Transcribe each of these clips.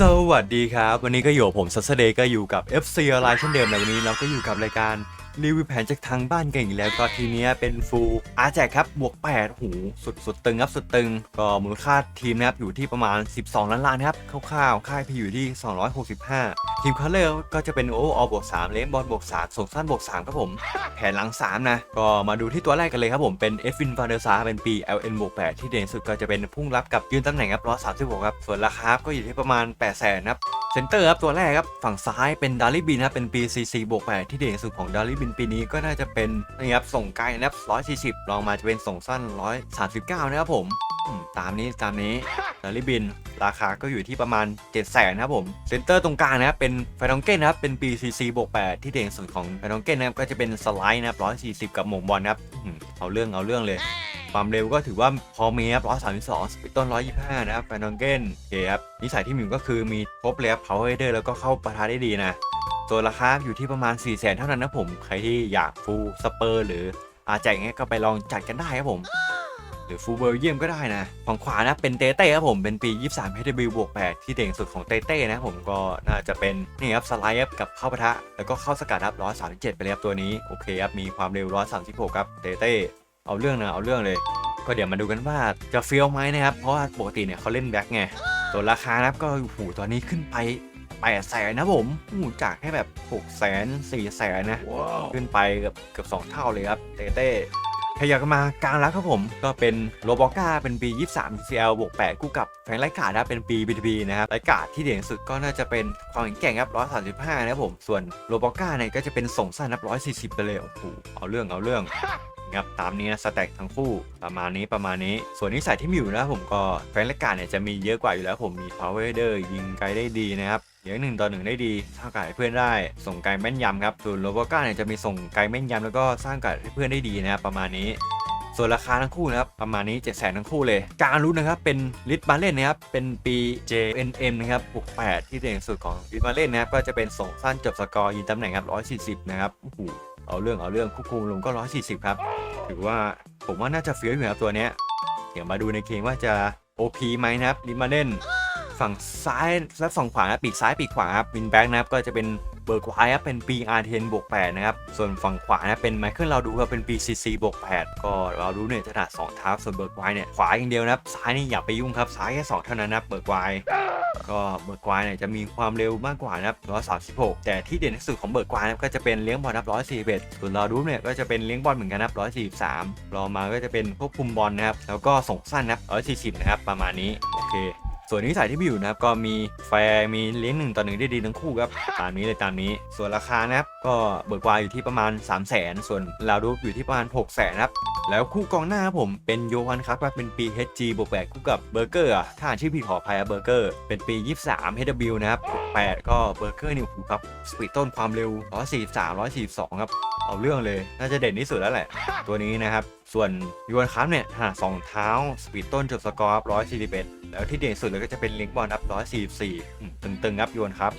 สวัสดีครับ วันนี้ก็อยู่กับผมซัสเดย์ก็อยู่กับ FC ออนไลน์เช่นเดิมในวันนี้เราก็อยู่กับรายการ รีวิวแผนจากทางบ้านกันอีกแล้วก็ทีเนี้ยเป็นฟูอาแจกครับบวก8หูสุดสุดตึงครับสุดตึง ก็มูลค่าทีมนะครับอยู่ที่ประมาณ 12 ล้านล้านนะครับคร่าวๆค่ายพีอยู่ที่ 265 ทีมคัลเลอร์ก็จะเป็นโอออบวก3เลนบอลบวก3ส่งสั้นบวก3ครับผม แผนหลัง 3 นะ ก็มาดูที่ตัวแรกกันเลยครับผมเป็นเอฟฟินฟาเดอร์ซาเป็นปี LN บวก8ที่เด่นสุดก็จะเป็นพุ่งรับกับยืนตำแหน่งครับ136ครับส่วนราคาก็อยู่ที่ประมาณ8 0 0 0 0ครับ เซนเตอร์ครับตัวแรกครับฝั่งซ้ายเป็นดาริบินครับเป็นปี CC บวก8ที่เด่นสุดของดาริบินปีนี้ก็น่าจะเป็นนี่ครับส่งไกลนะครับ140ลองมาจะเป็นส่งสั้น 139 นะครับผมตามนี้ตามนี้ดาริบิน ราคาก็อยู่ที่ประมาณ 7 0 0 0 0นะครับผมเซนเตอร์ตรงกลางนะครับเป็นไฟนองเก้นนะครับเป็นปี CC บวก8ที่เด่นสุดของไฟนองเก้นนะครับก็จะเป็นสไลด์นะครับ140 กับหมงบอลนะครับเอาเรื่องเอาเรื่องเลยความเร็วก็ถือว่าพอมีครับ132สปีดต้น125 นะครับแฟนองเกนโอเคครับ นิสัยที่มีก็คือมีครบเลยครับ power header แล้วก็เข้าประทะได้ดีนะตัวราคาอยู่ที่ประมาณ 4 0 0 0 0 0เท่านั้นนะผมใครที่อยากฟูสเปอร์ หรืออาแจกเงี้ยก็ไปลองจัดกันได้ครับผมหรือฟูเบลเยียมก็ได้นะฝั่งขวานะเป็นเต้เต้ครับผมเป็นปี 23 HW บวก8ที่เด่นสุดของเต้เต้นะผมก็น่าจะเป็นนี่ครับสไลด์กับเข้าปะทะ แล้วก็เข้าสกัดครับ137 ไปเลยครับตัวนี้โอเคครับมีความเร็ว 136 ครับเต้เต้เอาเรื่องนะเอาเรื่องเลย ก็เดี๋ยวมาดูกันว่าจะเฟี้ยวไหมนะครับเพราะว่าปกติเนี่ยเขาเล่นแบ็คไง ตัวราคานะครับก็โอ้โหตอนนี้ขึ้นไป8ปดแสนนะผมโอ้โหจากแค่แบบ6กแสนสี่แสนนะ ขึ้นไปเกือบเกือบสองเท่าเลยครับเต้เต้ขยับกันมากลางแล้วครับผม ก็เป็นโรบอกาเป็นปี 23 TCL บวก 8 คู่กับแฟรงค์ไรกาดนะเป็นปี BTP นะครับไรกาดที่เด่นสุดก็น่าจะเป็นความแข็งแกร่งครับ135 นะครับผม ส่วนโรบอกาเนี่ยก็จะเป็นส่งสั้นนับ 140 ไปเลยโอ้โหเอาเรื่องเอาเรื่อง ครับตามนี้นะสแต็กทั้งคู่ประมาณนี้ประมาณนี้ ส่วนนิสัยที่มีอยู่นะผมก็แฟนรายการเนี่ยจะมีเยอะกว่าอยู่แล้วผมมี power header ยิงไกลได้ดีนะครับเลี้ยงหนึ่งต่อหนึ่งได้ดีสร้างกาสให้เพื่อนได้ ส่งไกลแม่นยำครับส่วนโรบก้าเนี่ยจะมีส่งไกลแม่นยำแล้วก็สร้างกาสให้เพื่อนได้ดีนะครับประมาณนี้ส่วนราคาทั้งคู่นะครับประมาณนี้ 7 0 0 0 0ทั้งคู่เลย การรู้นนะครับเป็นลิทบาเล่นนะครับเป็นปี JNM นะครับบวก8ที่เด่นสุดของลิทบาเล่นนะครับก็จะเป็นส่งสั้นจบสกอร์ยิงตำแหน่งครับ140 นะครับโอ้โห เอาเรื่องเอาเรื่องคู่คูลงก็ 140 ครับ ถือว่าผมว่าน่าจะเฟี้ยวอยู่นะตัวเนี้ย เดี๋ยวมาดูในเกมว่าจะ OP ไหมนะครับลิมาเล่นฝั่งซ้ายและฝั่งขวานะปีกซ้ายปีกขวาครับวินแบ็กนะครับก็จะเป็นเบอร์กไวครับเป็นปี R10 บวก8นะครับ ส่วนฝั่งขวานะเป็นไมเคิลเราดูครับเป็นปี CC บวก8ก็เราดูเนี่ยถนัด2เท้าส่วนเบอร์กไวเนี่ยขวาอย่างเดียวนะครับซ้ายนี่อย่าไปยุ่งครับซ้ายแค่2เท่านั้นนะเบอร์กไว ก็เบอร์กควเนี่ยจะมีความเร็วมากกว่านะครับ136 แต่ที่เด่นที่สุดของเบอร์กควนะครับก็จะเป็นเลี้ยงบอลนับ141ส่วนเราดูเนี่ยก็จะเป็นเลี้ยงบอลเหมือนกันนะครับ143รอมาก็จะเป็นควบคุมบอลนะครับแล้วก็ส่งสั้นนะครับ140นะครับประมาณนี้โอเค ส่วนนิสัยที่มีอยู่นะครับก็มีแฟร์มีเลี้ยงหนึ่งต่อหนึ่งได้ดีทั้งคู่ครับตามนี้เลยตามนี้ ส่วนราคานะครับก็เบิกวายอยู่ที่ประมาณ 3 0 0 0 0 0 ส่วนลาวดูอยู่ที่ประมาณ 6 0 0 0 0 0ครับแล้วคู่กองหน้าครับผมเป็นโยฮันครับเป็นปี HG บวกแปดคู่กับเบอร์เกอร์ถ้าอ่านชื่อผิดขออภัยเบอร์เกอร์เป็นปี 23 HW นะครับบวกแปดก็เบอร์เกอร์นี่โอ้โหครับสปีดต้นความเร็ว143 142ครับเอาเรื่องเลย น่าจะเด่นที่สุดแล้วแหละ ตัวนี้นะครับ ส่วนยูวันคัพเนี่ยหาสองเท้า สปีดต้นจบสกอร์ร้อยสี่สิบเอ็ด แล้วที่เด่นสุดเลยก็จะเป็นลิงก์บอลนับร้อยสี่สี่ตึงๆครับยูวันครับ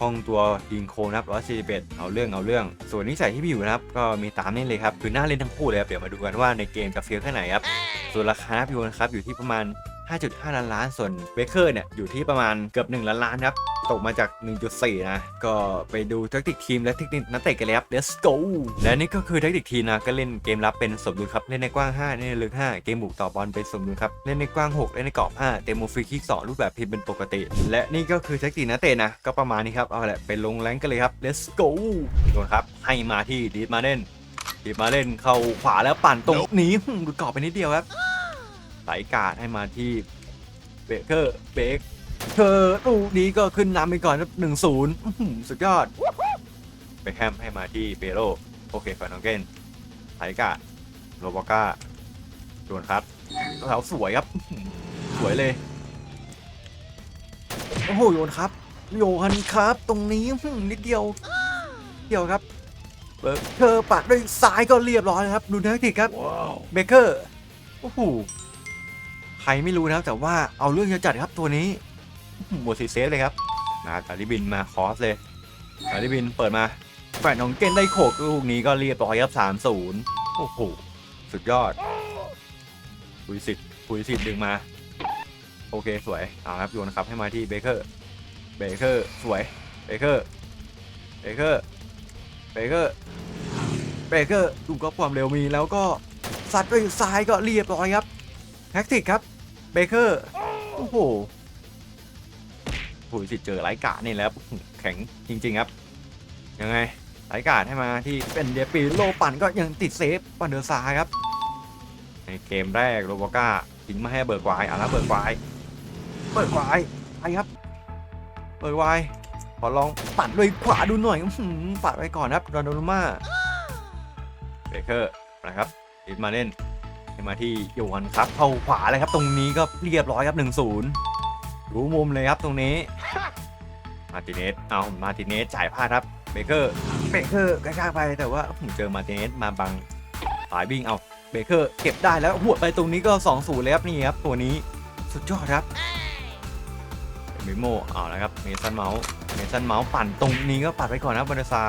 ห้องตัวยิงโคนับ141 เอาเรื่องเอาเรื่อง ส่วนนิสัยที่มีอยู่นะครับ ก็มีตามนี้เลยครับ คือน่าเล่นทั้งคู่เลยครับ เดี๋ยวมาดูกันว่าในเกมจะเฟี้ยวแค่ไหนครับ ส่วนราคาพี่วนะครับอยู่ที่ประมาณ 5.5 ล้านล้าน ส่วนเบเกอร์เนี่ยอยู่ที่ประมาณเกือบ 1 ล้านล้านครับ ตกมาจาก 1.4 นะ ก็ไปดูแทคติกทีมและเทคนิคนักเตะกันเลยครับ let's go และนี่ก็คือแทคติกทีมนะก็เล่นเกมรับเป็นสมดุลครับ เล่นในกว้าง 5 เล่นในลึก 5 เกมบุกต่อบอลเป็นสมดุลครับ เล่นในกว้าง 6 เล่นในกรอบ 5 เต็มโมฟรีคิก 2 รูปแบบพิมพ์เป็นปกติ และนี่ก็คือแทคติกนักเตะนะ ก็ประมาณนี้ครับ เอาแหละไปลงแรงกันเลยครับ let's go โดนครับให้มาที่ดีดมาเล่นดีดมาเล่นเข้าขวาแล้วปั่นตรงนี้หึ่มหลุดกรอบไปนิดเดียวครับไหลกาดให้มาที่เบเกอร์เบก เธอลูกนี้ก็ขึ้นนำไปก่อนครับหนึ่งศูนย์สุดยอด ไปแคมให้มาที่เปโรโอเคฟานองเกนไทกาโรบอกาโดนครับแถวสวยครับอื้อหือสวยเลย โอ้โหโยนครับ โยฮันครับ ตรงนี้อื้อหือนิดเดียว เดียวครับเบิร์เธอปัดด้วยซ้ายก็เรียบร้อยครับ ดูแทคติกครับเบเกอร์โอ้โหใครไม่รู้นะครับแต่ว่าเอาเรื่องจะจัดครับตัวนี้ หมดสีเซฟเลยครับมาตาลิบินมาคอสเลยตาลิบินเปิดมาแฟนของเกนได้โขกลูกนี้ก็เรียบร้อยครับสามศูนย์โอ้โห สุดยอดปุยสิทธิ์ปุยสิทธิ์ดึงมา โอเคสวยเอาครับโยนครับให้มาที่เบเกอร์ เบเกอร์ สวย เบเกอร์ เบเกอร์ เบเกอร์ เบเกอร์ดูก็ความเร็วมีแล้วก็สัตว์ด้วยซ้ายก็เรียบร้อยครับแท็กติกครับ เบเกอร์ โอ้โห โอ้ยสิเจอไร้กาดนี่แล้วแข็งจริง ๆ ครับ ยังไงไร้กาดให้มาที่เป็นเดียปีโลปั่นก็ยังติดเซฟปันเดอร์ซายครับ ในเกมแรกโรโบก้าทิ้งมาให้เบิร์กไวอะแล้วเบิร์กไวเบิร์กไวไปครับเบิร์กไวขอลองปัดด้วยขวาดูหน่อยปัดไว้ก่อนครับดอนโดลูมาเบเกอร์นะครับอิดมาเล่นมาที่โยฮันครับเข้าขวาเลยครับ ตรงนี้ก็เรียบร้อยครับ1-0 รู้มุมเลยครับตรงนี้ มาร์ติเนสเอามาร์ติเนสจ่ายพลาดครับ เบเกอร์ เบเกอร์กระชากไปแต่ว่าผมเจอมาร์ติเนสมาบังสายวิ่งเอาเบเกอร์เก็บได้แล้วหัวดไปตรงนี้ก็2-0เลยครับนี่ครับตัวนี้สุดยอดครับมิโมเอาแล้วครับเมสันเมาส์เมสันเมาส์ปั่นตรงนี้ก็ปัดไปก่อนนะบรรซา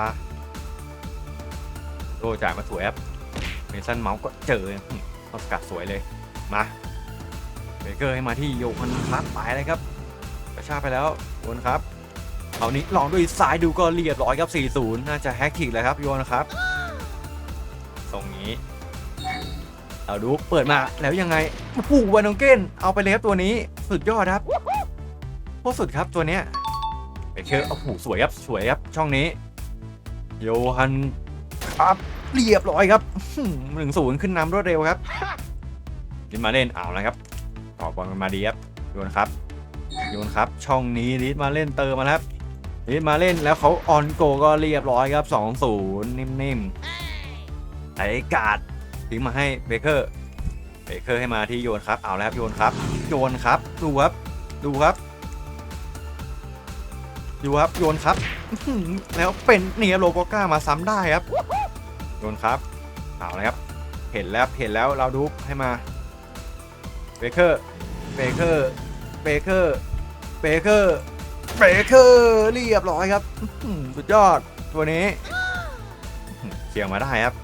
โรจ่ายมาสวยครับเมสันเมาส์ก็เจออืมเอาสกัดสวยเลยมาเบเกอร์ให้มาที่โยคันครับไปเลยครับกระชากไปแล้วโยนครับคราวนี้ลองด้วยซ้ายดูก็เรียบร้อยครับ 4-0 น่าจะแฮกทิกเลยครับโยนครับตรงนี้เอาดูเปิดมาแล้วยังไงโอ้โหวานองเกนเอาไปเลยครับตัวนี้สุดยอดครับโคตรสุดครับตัวเนี้ยเบเกอร์โอ้โหสวยครับสวยครับช่องนี้ โยฮันครับเรียบร้อยครับหนึ่งศูนย์ขึ้นนำรวดเร็วครับลินมาเล่นเอาแล้วครับ ต่อบอลกันมาดีครับโยนครับโยนครับ ช่องนี้ลิสมาเล่นเติมมาครับลิสมาเล่นแล้วเขาออนโกก็เรียบร้อยครับ2-0นิ่มๆไอ้กาดทิ้งมาให้เบเกอร์เบเกอร์ให้มาที่โยนครับเอาแล้วครับโยนครับ โยนครับดูครับดูครับดูครับโยนครับแล้วเป็นเนียโลโกก้ามาซ้ำได้ครับโยนครับเอาแล้วครับ เห็นแล้วเห็นแล้วเราดูให้มา เบเกอร์ เบเกอร์ เบเกอร์ เบเกอร์ เบเกอร์เรียบร้อยครับสุดยอดตัวนี้เสี่ยงมาได้ครับ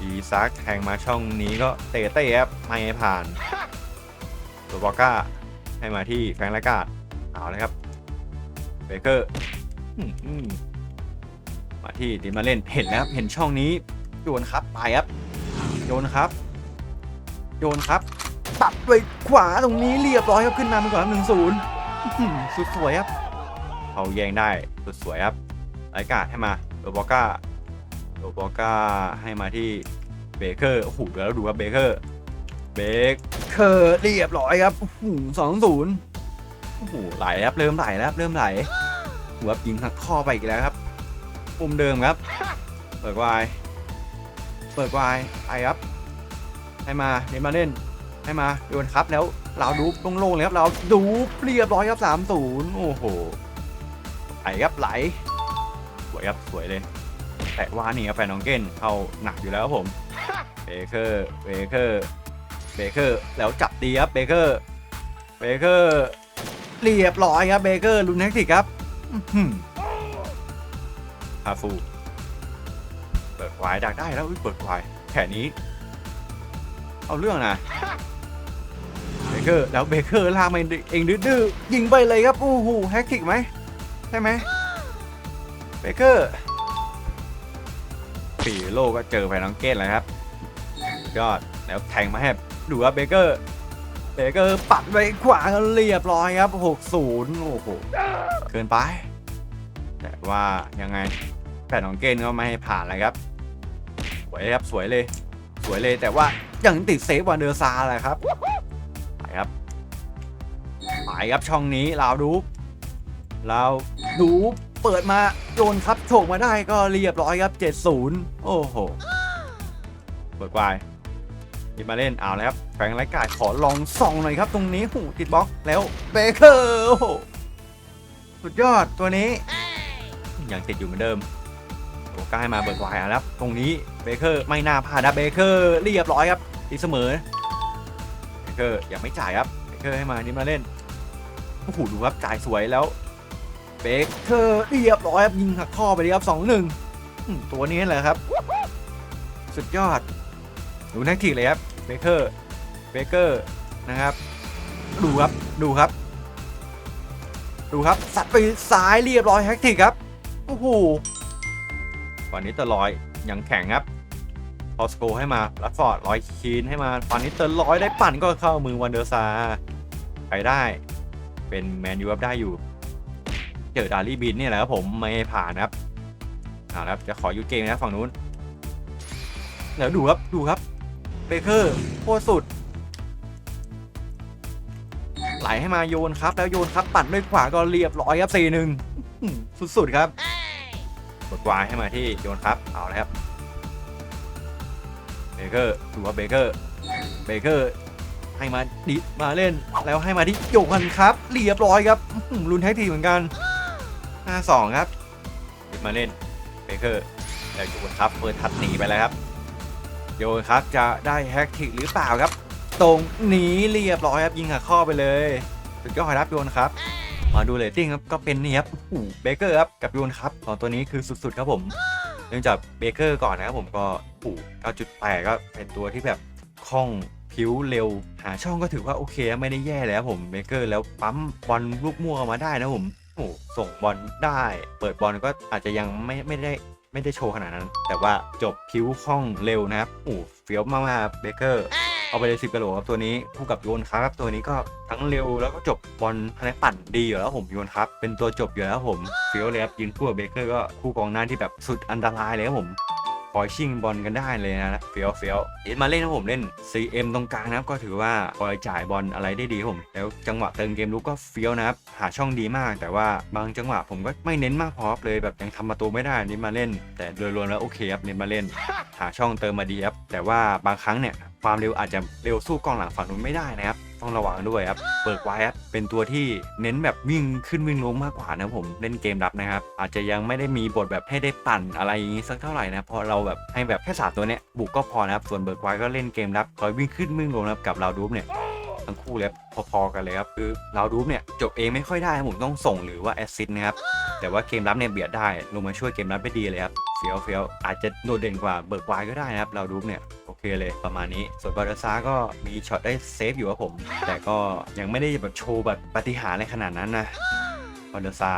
อีซักแทงมาช่องนี้ก็เตะเตะครับไม่ให้ผ่านตัวบอกก้าให้มาที่แฟรงและกาดเอาเลยครับ เบเกอร์มาที่ดินมาเล่นเห็นแล้วครับเห็นช่องนี้โยนครับไปครับ โยนครับ โยนครับ ตัดด้วยขวาตรงนี้เรียบร้อยครับขึ้นนำไปก่อนหนึ่งศูนย์สุดสวยครับเขาแยงได้สุดสวยครับไอกาดให้มาโรบอก้าโรบอก้าให้มาที่เบเกอร์โอ้โหเดี๋ยวเราดูครับเบเกอร์เบเกอร์เรียบร้อยครับสองศูนย์โอ้โหไหลครับเริ่มไหลแล้วครับเริ่มไหลหัวยิงหักข้อไปอีกแล้วครับปุ่มเดิมครับเปิดวายเปิดวายไปครับให้มาเดี๋ยวมาเล่น ให้มาโยนครับแล้วเราดูโล่งๆเลยครับเราดูเรียบร้อยครับ3 0โอ้โหไหลครับไหลสวยครับสวยเลยแต่ว่านี่ครับแฟนน้องเก้นเขาหนักอยู่แล้วครับผมเบเกอร์เบเกอร์เบเกอร์แล้วจับดีครับเบเกอร์เบเกอร์เรียบร้อยครับเบเกอร์ลุนแท็กติกครับอื้อหือคาฟูเปิดควายดักได้แล้วอุ๊ยเปิดควายแค่นี้ เอาเรื่องนะ เกอร์แล้วเบเกอร์ลากมาเองดื้อๆยิงไปเลยครับโอ้โหแฮกติกไหมใช่ไหมเบเกอร์ปีโลก็เจอไฟน้องเกตแล้วครับยอดแล้วแทงมาให้ดูครับเบเกอร์เบเกอร์ปัดไปขวาก็เรียบร้อยครับ 6-0 โอ้โห เกินไป แต่ว่ายังไงแฟนน้องเกนก็ไม่ให้ผ่านเลยครับ สวยครับ สวยเลย สวยเลยแต่ว่ายังติดเซฟวันเดอร์ซาแหละครับไปครับ ไปครับช่องนี้ลาวดูลาวดูเปิดมาโยนครับโฉกมาได้ก็เรียบร้อยครับ 7-0 โอ้โหเปิดควายยิบมาเล่นเอาแล้วครับแฟรงไรกาดขอลองส่องหน่อยครับ ตรงนี้หูติดบล็อกแล้วเบเกอร์สุดยอดตัวนี้ยังติดอยู่เหมือนเดิมโอ้ก็ให้มาเบิร์กไวน์แล้วครับตรงนี้เบเกอร์ไม่น่าพลาดนะเบเกอร์เรียบร้อยครับตีเสมอเบเกอร์ยังไม่จ่ายครับเบเกอร์ให้มานี่มาเล่น โอ้โหดูครับจ่ายสวยแล้วเบเกอร์เรียบร้อยครับยิงหักข้อไปเลยครับสองหนึ่งตัวนี้แหละครับ สุดยอดดูแท็กทีเลยครับเบเกอร์เบเกอร์นะครับ ดูครับดูครับ ดูครับ สัตว์ไปซ้ายเรียบร้อยแฮกติกครับโอ้โหฝั่งนี้ตอร์ลอยยังแข็งครับพอสโกให้มาลัดฟอร์ดร้อยคีนให้มาฝั่งนี้เตอร์ลอยได้ปั่นก็เข้ามือวันเดอร์ซาไปได้ เป็นแมนยูครับได้อยู่ เจอดารี่บินเนี่ยแหละครับผมไม่ให้ผ่านครับเอาละครับจะขอยุดเกมนะฝั่งนู้นแล้วดูครับดูครับเบเกอร์โคตรสุด ไหลให้มาโยนครับ แล้วโยนครับปั่นด้วยขวาก็เรียบร้อยครับสี่หนึ่งสุดๆครับกดวายให้มาที่โยนครับเอาเลยครับเบเกอร์ดูว่าเบเกอร์เบเกอร์ ให้มาดิมาเล่น แล้วให้มาที่โยกันครับเรียบร้อยครับอื้อหือลุ้นแท็กทีเหมือนกัน5-2ครับดิมาเล่นเบเกอร์แล้วโยนครับเปิดทัดหนีไปแล้วครับ โยนครับจะได้แฮกทิกหรือเปล่าครับ ตรงนี้เรียบร้อยครับยิงหักข้อไปเลยสุดยอดครับโยนครับมาดูเรตติ้งครับก็เป็นนี่ครับโอ้เบเกอร์ครับกับโยนครับสองตัวนี้คือสุดๆครับผมเนื่องจากเบเกอร์ก่อนนะครับผมก็โอ้9.8ก็เป็นตัวที่แบบคล่อง ผิวเร็ว หาช่องก็ถือว่าโอเคไม่ได้แย่แล้วผมเบเกอร์แล้วปั๊มบอลลูกมั่วมาได้นะผมโอ้ส่งบอลได้ เปิดบอลก็อาจจะยังไม่ไม่ได้ไม่ได้โชว์ขนาดนั้น แต่ว่าจบผิวคล่องเร็วนะครับโอ้เฟี้ยวมากๆเบเกอร์เอาไปเลยสิบกะโหลครับตัวนี้คู่กับโยนครับตัวนี้ก็ทั้งเร็วแล้วก็จบบอลภายในปั่นดีอยู่แล้วผมโยนครับเป็นตัวจบอยู่แล้วผมเฟี้ยวเลยครับยืนคู่กับเบเกอร์ก็คู่กองหน้าที่แบบสุดอันตรายเลยครับผม อยชิงบอลกันได้เลยนะเฟี้ยวเฟี้ยวเอ็มาเล่นนะผมเล่น CM ตรงกลางนะครับก็ถือว่าคอยจ่ายบอลอะไรได้ดีผมแล้วจังหวะเติมเกมลุกก็เฟี้ยวนะครับหาช่องดีมาก แต่ว่าบางจังหวะผมก็ไม่เน้นมากพอเลยแบบยังทำประตูไม่ได้นี่มาเล่น แต่โดยรวมแล้วโอเคครับเน้นมาเล่น หาช่องเติมมาดีครับแต่ว่าบางครั้งเนี่ยความเร็วอาจจะเร็วสู้กองหลังฝั่งนู้นไม่ได้นะครับ ต้องระวังด้วยครับเปิดไว้ครับเป็นตัวที่เน้นแบบวิ่งขึ้นวิ่งลงมากกว่านะผมเล่นเกมรับนะครับ อาจจะยังไม่ได้มีบทแบบให้ได้ปั่นอะไรอย่างนี้สักเท่าไหร่นะเพอเราแบบให้แบบแค่สามตัวเนี้ยบุกก็พอนะครับส่วนเบิร์กไว้ก็เล่นเกมรับคอยวิ่งขึ้นวิ่งลงนะครับกับเราดูฟเนี่ยทั้งคู่เลยพอๆกันเลยครับคือเราดูฟเนี่ยจบเองไม่ค่อยได้ผมต้องส่งหรือว่าแอสซิสต์นะครับแต่ว่าเกมรับเนี่ยเบียดได้ลงมาช่วยเกมรับได้ดีเลยครับ ฟี้ยวเฟี้ยวอาจจะโดดเด่นกว่าเบิร์กไวก็ได้นะครับเราดูเนี่ยโอเคเลยประมาณนี้ ส่วนบาร์ซาก็มีช็อตได้เซฟอยู่ครับผม แต่ก็ยังไม่ได้แบบโชว์แบบปฏิหาริย์อะไรขนาดนั้นนะบาร์ซา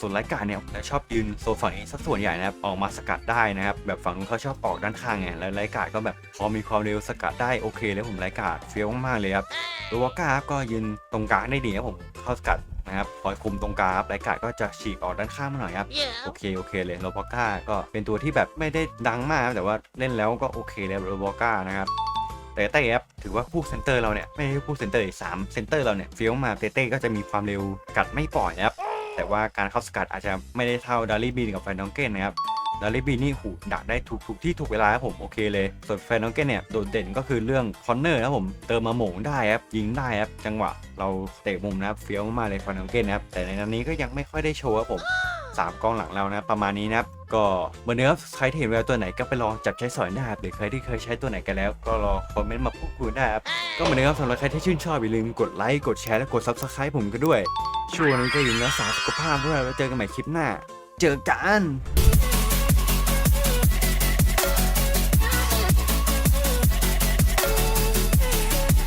ส่วนไลกาเนี่ยชอบยืนโซนฝั่งนี้สักส่วนใหญ่นะครับออกมาสกัดได้นะครับแบบฝั่งนู้นเขาชอบออกด้านข้างไงแล้วไลกาก็แบบพอมีความเร็วสกัดได้โอเคเลยผมไลกาเฟี้ยวมากๆเลยครับตัววอก้าก็ยืนตรงกลางได้ดีครับผมเข้าสกัด นะครับคอยคุมตรงกลางครับไรกาดก็จะฉีกออกด้านข้างมาหน่อยครับ โอเคโอเคเลยโรบอก้าก็เป็นตัวที่แบบไม่ได้ดังมากแต่ว่าเล่นแล้วก็โอเคเลยโรบอก้านะครับแต่เต้ครับถือว่าคู่เซนเตอร์เราเนี่ยไม่ใช่คู่เซนเตอร์สามเซนเตอร์เราเนี่ยเฟี้ยวมาเต้เต้ก็จะมีความเร็วกัดไม่ปล่อยนะครับแต่ว่าการเข้าสกัดอาจจะไม่ได้เท่าดารี่บีนกับแฟนดองเก้นนะครับ ดาริบีนี่หูดักได้ถูกถูกที่ถูกเวลาครับผมโอเคเลยส่วนแฟนน้องเก้นเนี่ยโดดเด่นก็คือเรื่องคอนเนอร์นะครับผมเติมมาโหมงได้ครับยิงได้ครับจังหวะเราเตะมุมนะครับเฟี้ยวมากเลยแฟนน้องเก้นนะครับแต่ในนั้นนี้ก็ยังไม่ค่อยได้โชว์ครับผมสามกองหลังเรานะประมาณนี้นะครับก็เหมือนเดิมครับใครเห็นแววตัวไหนก็ไปลองจับใช้สอยได้ครับหรือใครที่เคยใช้ตัวไหนกันแล้ว ก็รอคอมเมนต์มาพูดคุยได้ครับก็เหมือนเดิมครับสำหรับใครที่ชื่นชอบอย่าลืมกดไลค์กดแชร์และกด subscribe ผมกันด้วยช่วงนี้ก็อยู่รักษาสุขภาพด้วยไว้เจอกันใหม่คลิปหน้า เจอกัน